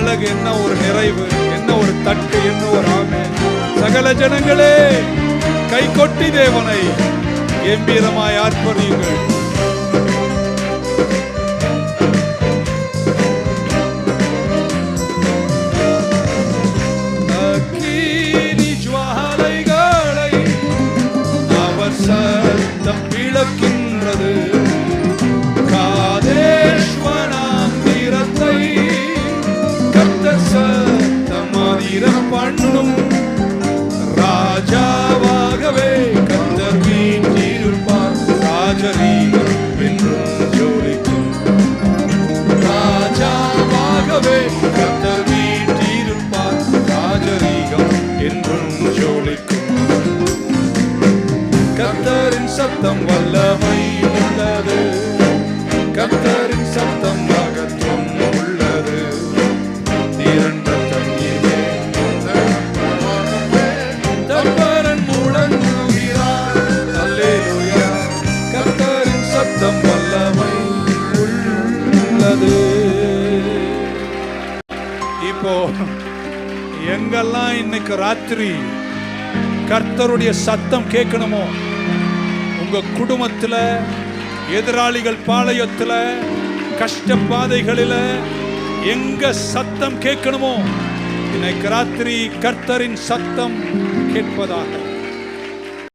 அழகு என்ன ஒரு நிறைவு என்ன ஒரு தட்டு என்ன ஒரு ஆமை? சகல ஜனங்களே கை கொட்டி தேவனை கம்பீரமாய் ஆர்ப்பரியுங்கள். அக்கினி ஜுவாலைகளை சத்தம் விளக்கின்றது கர்த்தர் சத்தம் பண்ணும். ராஜாவாகவே கர்த்தர் வீற்றிருப்பார் ராஜரீகம் என்றும் ஜோலிக்கும் ராஜாவாகவே கர்த்தர் வீற்றிருப்பார் ராஜரீகம் என்றும் ஜோலிக்கும் கர்த்தரின் சத்தம் வல்லமை சத்தம் வல்லமை உள்ளது இப்போ எங்கெல்லாம் இன்னைக்கு ராத்திரி கர்த்தருடைய சத்தம் கேட்கணுமோ உங்க குடும்பத்தில் எதிராளிகள் பாளையத்தில் கஷ்ட பாதைகளில் எங்க சத்தம் கேட்கணுமோ இன்னைக்கு ராத்திரி கர்த்தரின் சத்தம் கேட்பதாக.